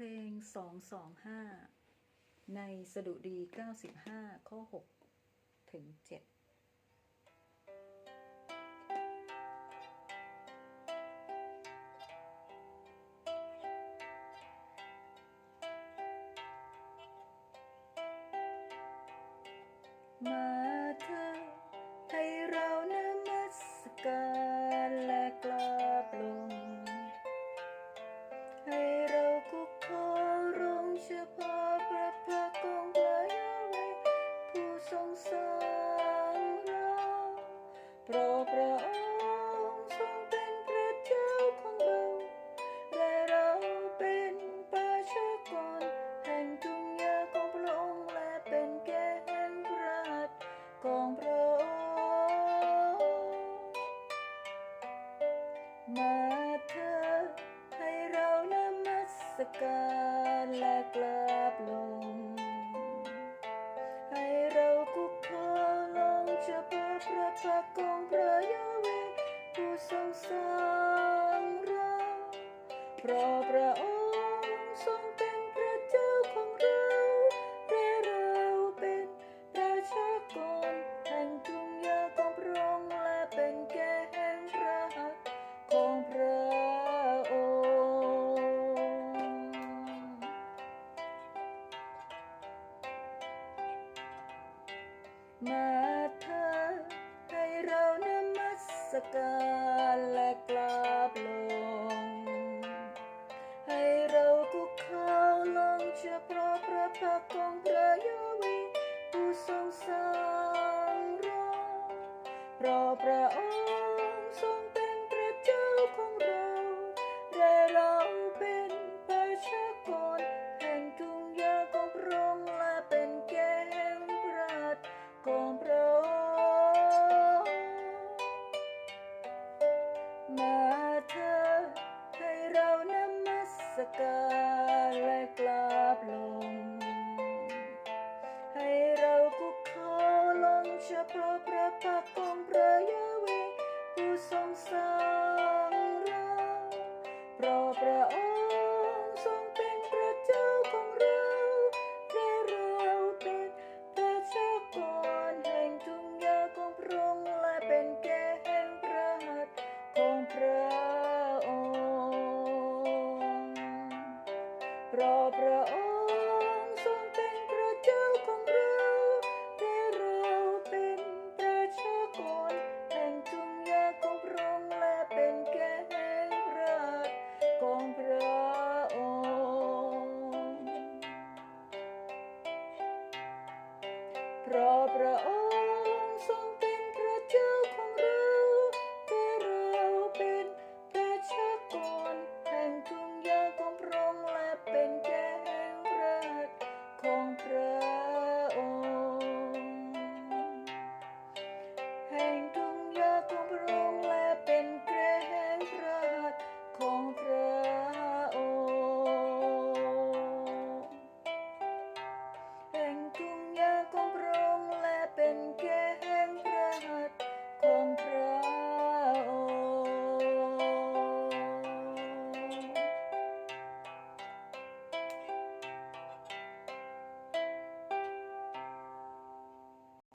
เพลง 225 ในสดุดี 95 ข้อ 6 ถึง 7มา สเกินและกลับลง ให้เรากุกพาลงจะเพื่อพระพักของพระยาเวผู้ทรงสร้างเราเพราะพระองค์ มาเธอให้เรานมัสการและกราบลง ให้เรากุกเข่าลงเชื่อพระพระพักของพระยาเวผู้ทรงสร้างเราเพราะพระองค์ sekelai kelab lo พระองค์ทรงเป็นพระเจ้าของเราและเราเป็นประชากรแห่งทุ่งหาของพระองค์และเป็นแก่แห่งราชของพระองค์เพราะพระองค์